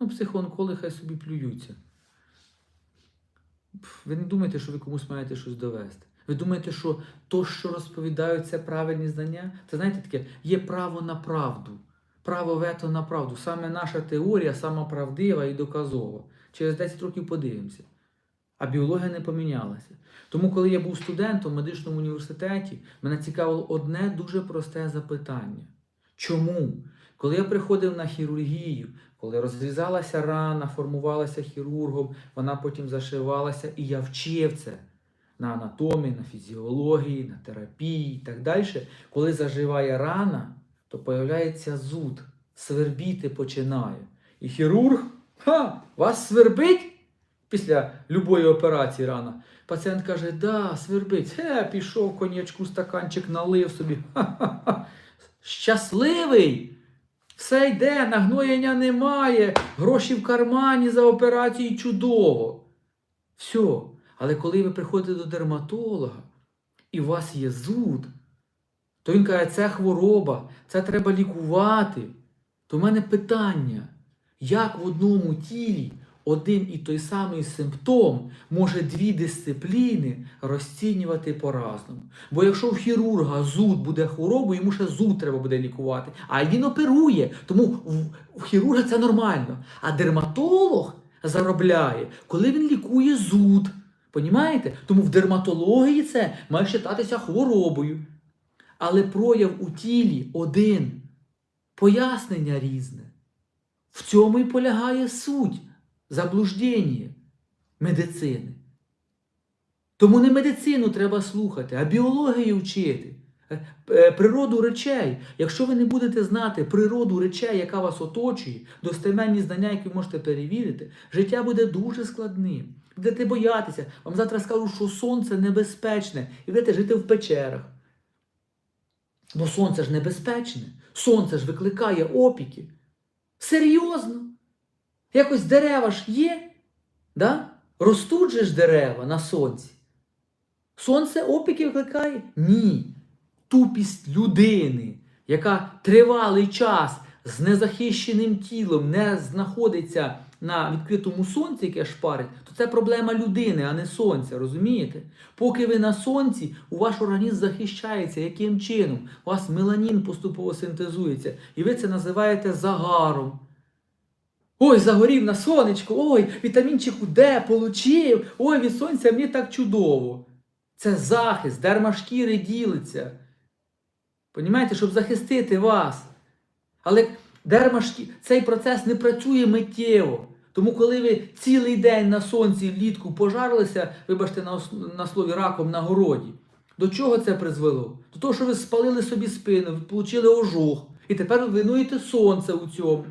Ну, психоонкологи хай собі плюються. Ви не думаєте, що ви комусь маєте щось довести. Ви думаєте, що то, що розповідають, це правильні знання? Це знаєте таке, є право на правду. Право вето на правду. Саме наша теорія сама правдива і доказова. Через 10 років подивимося. А біологія не помінялася. Тому, коли я був студентом в медичному університеті, мене цікавило одне дуже просте запитання. Чому? Коли я приходив на хірургію, коли розрізалася рана, формувалася хірургом, вона потім зашивалася, і я вчив це на анатомії, на фізіології, на терапії і так далі. Коли заживає рана, то появляється зуд, свербіти починає. І хірург, ха, вас свербить після любої операції рана. Пацієнт каже, да, свербить. Хе, пішов конячку, стаканчик налив собі. Ха-ха-ха. Щасливий! Все йде, нагноєння немає, гроші в кармані за операцію чудово. Все. Але коли ви приходите до дерматолога і у вас є зуд, то він каже, це хвороба, це треба лікувати. То в мене питання, як в одному тілі один і той самий симптом може дві дисципліни розцінювати по-разному. Бо якщо в хірурга зуд буде хворобою, йому ще зуд треба буде лікувати. А він оперує, тому в хірурга це нормально. А дерматолог заробляє, коли він лікує зуд. Понімаєте? Тому в дерматології це має вважатися хворобою. Але прояв у тілі один, пояснення різне. В цьому і полягає суть заблуждення медицини. Тому не медицину треба слухати, а біологію вчити, е, е, природу речей. Якщо ви не будете знати природу речей, яка вас оточує, достеменні знання, які ви можете перевірити, життя буде дуже складним. Будете боятися. Вам завтра скажуть, що сонце небезпечне, і будете жити в печерах. Бо сонце ж небезпечне, сонце ж викликає опіки. Серйозно? Якось дерева ж є, да? ростуть же ж дерева на сонці. Сонце опіки викликає? Ні. Тупість людини, яка тривалий час з незахищеним тілом не знаходиться на відкритому сонці, яке шпарить, то це проблема людини, а не сонця. Розумієте? Поки ви на сонці, у ваш організм захищається яким чином? У вас меланін поступово синтезується, і ви це називаєте загаром. Ой, загорів на сонечко, ой, вітамінчику Д получив, ой, від сонця мені так чудово. Це захист, дерма шкіри ділиться. Понімаєте, щоб захистити вас. Але дерма шкіри, цей процес не працює миттєво. Тому, коли ви цілий день на сонці влітку пожарилися, вибачте, на, ос- на слові раком на городі, до чого це призвело? До того, що ви спалили собі спину, ви отримали ожог. І тепер ви винуєте сонце у цьому.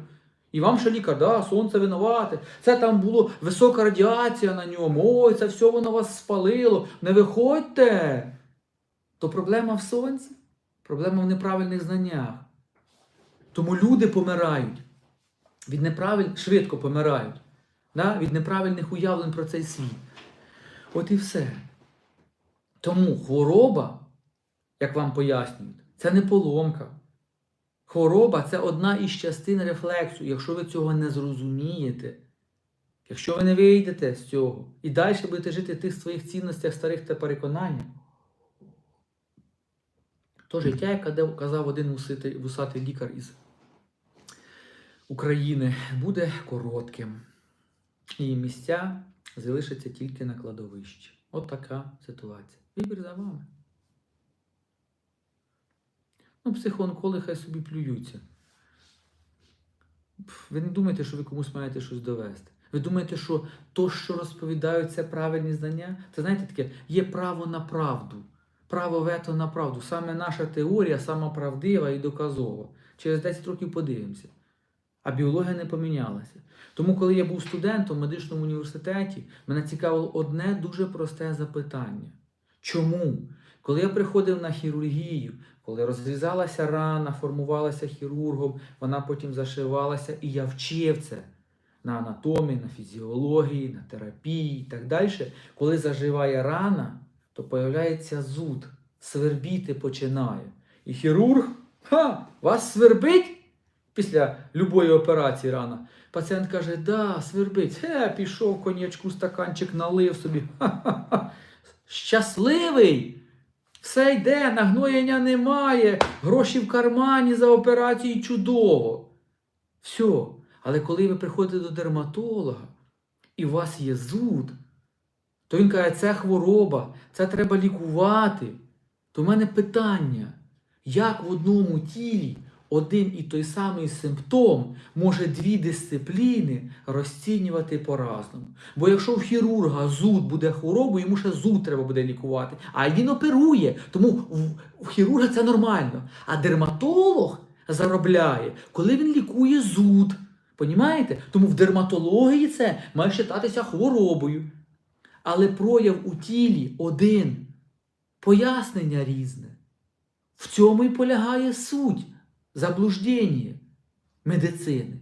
І вам ще лікар, да, сонце винувате. Це там було висока радіація на ньому. Ой, це все воно вас спалило. Не виходьте. То проблема в сонці, проблема в неправильних знаннях. Тому люди помирають. Від неправиль... швидко помирають. Да? Від неправильних уявлень про цей світ. От і все. Тому хвороба, як вам пояснюють, це не поломка. Хвороба це одна із частин рефлексу. Якщо ви цього не зрозумієте, якщо ви не вийдете з цього і далі будете жити в тих своїх цінностях старих та переконаннях, то життя, як каде- казав один вусатий, вусатий лікар із України, буде коротким. І місця залишаться тільки на кладовищі. От така ситуація. Вибір за вами. Ну, психоонкологи хай собі плюються. Ви не думаєте, що ви комусь маєте щось довести. Ви думаєте, що то, що розповідають, це правильні знання? Це знаєте таке, є право на правду. Право вето на правду. Саме наша теорія сама правдива і доказова. Через 10 років подивимося. А біологія не помінялася. Тому, коли я був студентом в медичному університеті, мене цікавило одне дуже просте запитання. Чому? Коли я приходив на хірургію, коли розрізалася рана, формувалася хірургом, вона потім зашивалася, і я вчив це на анатомії, на фізіології, на терапії і так далі. Коли заживає рана, то появляється зуд, свербіти починає. І хірург, ха, вас свербить Після любої операції рана. Пацієнт каже, да, свербить. Хе, пішов коньячку, стаканчик налив собі. Ха-ха-ха. Щасливий! Все йде, нагноєння немає, гроші в кармані за операції чудово. Все. Але коли ви приходите до дерматолога і у вас є зуд, то він каже, це хвороба, це треба лікувати. То в мене питання, як в одному тілі один і той самий симптом може дві дисципліни розцінювати по-разному. Бо якщо в хірурга зуд буде хворобою, йому ще зуд треба буде лікувати. А він оперує, тому в, хірурга це нормально. А дерматолог заробляє, коли він лікує зуд. Понімаєте? Тому в дерматології це має вважатися хворобою. Але прояв у тілі один, пояснення різне. В цьому і полягає суть заблуждення медицини.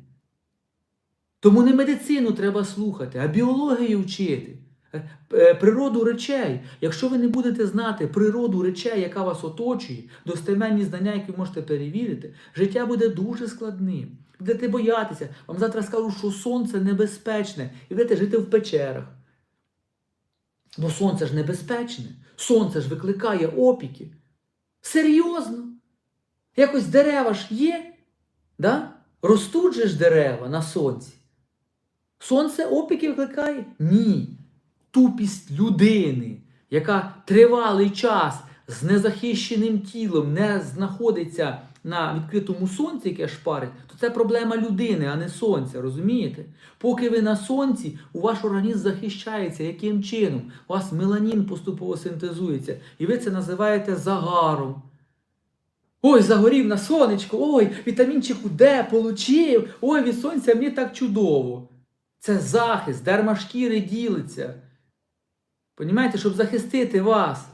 Тому не медицину треба слухати, а біологію вчити, е, е, природу речей. Якщо ви не будете знати природу речей, яка вас оточує, достеменні знання, які ви можете перевірити, життя буде дуже складним. Будете боятися. Вам завтра скажуть, що сонце небезпечне, і будете жити в печерах. Бо сонце ж небезпечне, сонце ж викликає опіки. Серйозно? Якось дерева ж є, да? ростуть же ж дерева на сонці. Сонце опіки викликає? Ні. Тупість людини, яка тривалий час з незахищеним тілом не знаходиться на відкритому сонці, яке шпарить, то це проблема людини, а не сонця. Розумієте? Поки ви на сонці, у ваш організм захищається. Яким чином? У вас меланін поступово синтезується. І ви це називаєте загаром. Ой, загорів на сонечко, ой, вітамінчику Д получив, ой, від сонця мені так чудово. Це захист, дерма шкіри ділиться. Понімаєте, щоб захистити вас.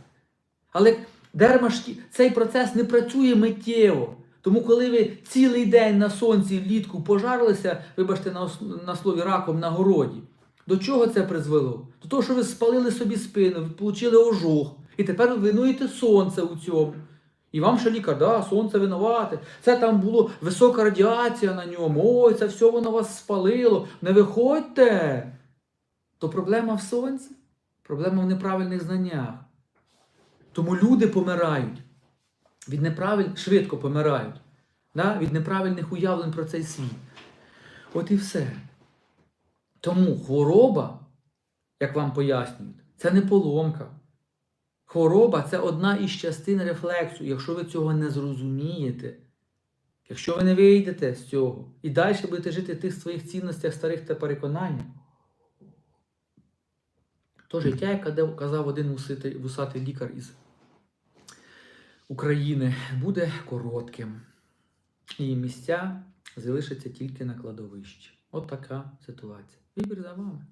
Але дерма шкі... цей процес не працює миттєво. Тому, коли ви цілий день на сонці влітку пожарилися, вибачте, на, ос- на слові раком на городі, до чого це призвело? До того, що ви спалили собі спину, ви отримали ожог, і тепер ви винуєте сонце у цьому. І вам ще лікар, да, сонце винувате. Це там було висока радіація на ньому. Ой, це все воно вас спалило. Не виходьте. То проблема в сонці, проблема в неправильних знаннях. Тому люди помирають. Від неправиль... швидко помирають. Да? Від неправильних уявлень про цей світ. От і все. Тому хвороба, як вам пояснюють, це не поломка. Хвороба це одна із частин рефлексу. Якщо ви цього не зрозумієте, якщо ви не вийдете з цього і далі будете жити в тих своїх цінностях старих та переконаннях, то життя, як казав один вусатий, лікар із України, буде коротким. І місця залишаться тільки на кладовищі. От така ситуація. Вибір за вами.